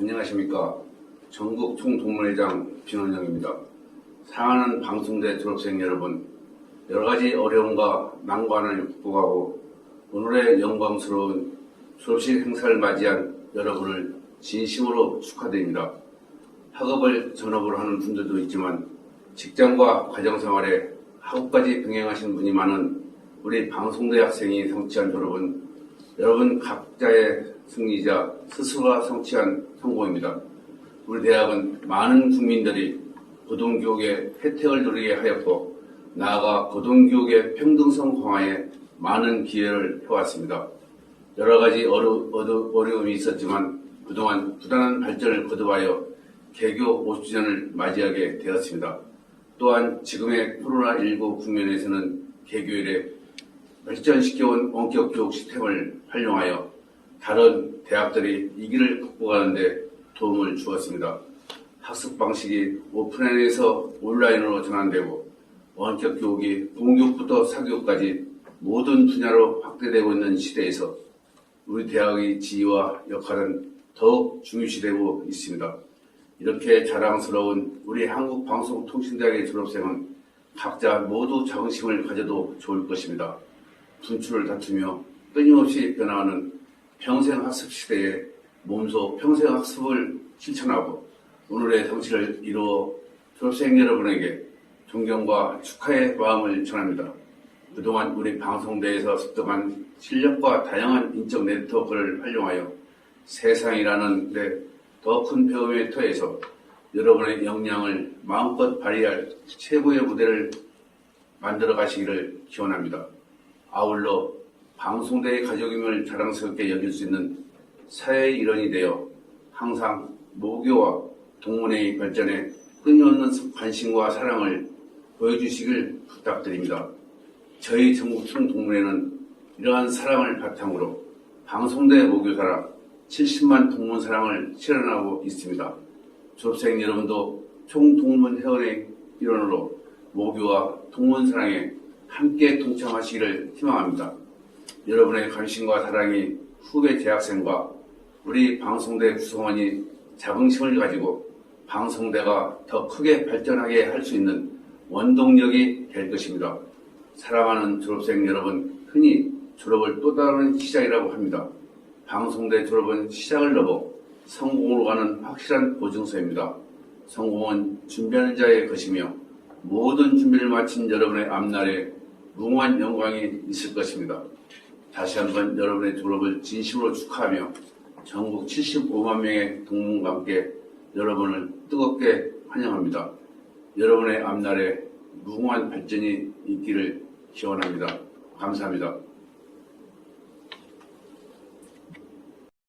안녕하십니까. 전국 총동문회장 진원영입니다. 사랑하는 방송대 졸업생 여러분, 여러 가지 어려움과 난관을 극복하고 오늘의 영광스러운 졸업식 행사를 맞이한 여러분을 진심으로 축하드립니다. 학업을 전업으로 하는 분들도 있지만 직장과 가정생활에 학업까지 병행하신 분이 많은 우리 방송대 학생이 성취한 졸업은 여러분 각자의 승리자 스스로가 성취한 성공입니다. 우리 대학은 많은 국민들이 고등교육의 혜택을 누리게 하였고 나아가 고등교육의 평등성 강화에 많은 기회를 해왔습니다. 여러 가지 어려, 어려, 어려움이 있었지만 그동안 부단한 발전을 거듭하여 개교 50주년을 맞이하게 되었습니다. 또한 지금의 코로나19 국면에서는 개교 이래 발전시켜온 원격 교육 시스템을 활용하여 다른 대학들이 이 길을 극복하는데 도움을 주었습니다. 학습 방식이 오프라인에서 온라인으로 전환되고 원격 교육이 공교육부터 사교육까지 모든 분야로 확대되고 있는 시대에서 우리 대학의 지위와 역할은 더욱 중요시되고 있습니다. 이렇게 자랑스러운 우리 한국방송통신대학의 졸업생은 각자 모두 자긍심을 가져도 좋을 것입니다. 분출을 다투며 끊임없이 변화하는 평생 학습 시대에 몸소 평생 학습을 실천하고 오늘의 성취를 이루어 졸업생 여러분에게 존경과 축하의 마음을 전합니다. 그동안 우리 방송대에서 습득한 실력과 다양한 인적 네트워크를 활용하여 세상이라는 데 더 큰 배움의 터에서 여러분의 역량을 마음껏 발휘할 최고의 무대를 만들어 가시기를 기원합니다. 아울러 방송대의 가족임을 자랑스럽게 여길 수 있는 사회의 일원이 되어 항상 모교와 동문회의 발전에 끊임없는 관심과 사랑을 보여주시길 부탁드립니다. 저희 전국 총 동문회는 이러한 사랑을 바탕으로 방송대 모교사랑 70만 동문 사랑을 실현하고 있습니다. 졸업생 여러분도 총동문 회원의 일원으로 모교와 동문 사랑에 함께 동참하시기를 희망합니다. 여러분의 관심과 사랑이 후배 재학생과 우리 방송대 구성원이 자긍심을 가지고 방송대가 더 크게 발전하게 할 수 있는 원동력이 될 것입니다. 사랑하는 졸업생 여러분, 흔히 졸업을 또 다른 시작이라고 합니다. 방송대 졸업은 시작을 넘어 성공으로 가는 확실한 보증서입니다. 성공은 준비하는 자의 것이며 모든 준비를 마친 여러분의 앞날에 무궁한 영광이 있을 것입니다. 다시 한번 여러분의 졸업을 진심으로 축하하며 전국 75만 명의 동문과 함께 여러분을 뜨겁게 환영합니다. 여러분의 앞날에 무궁한 발전이 있기를 기원합니다. 감사합니다.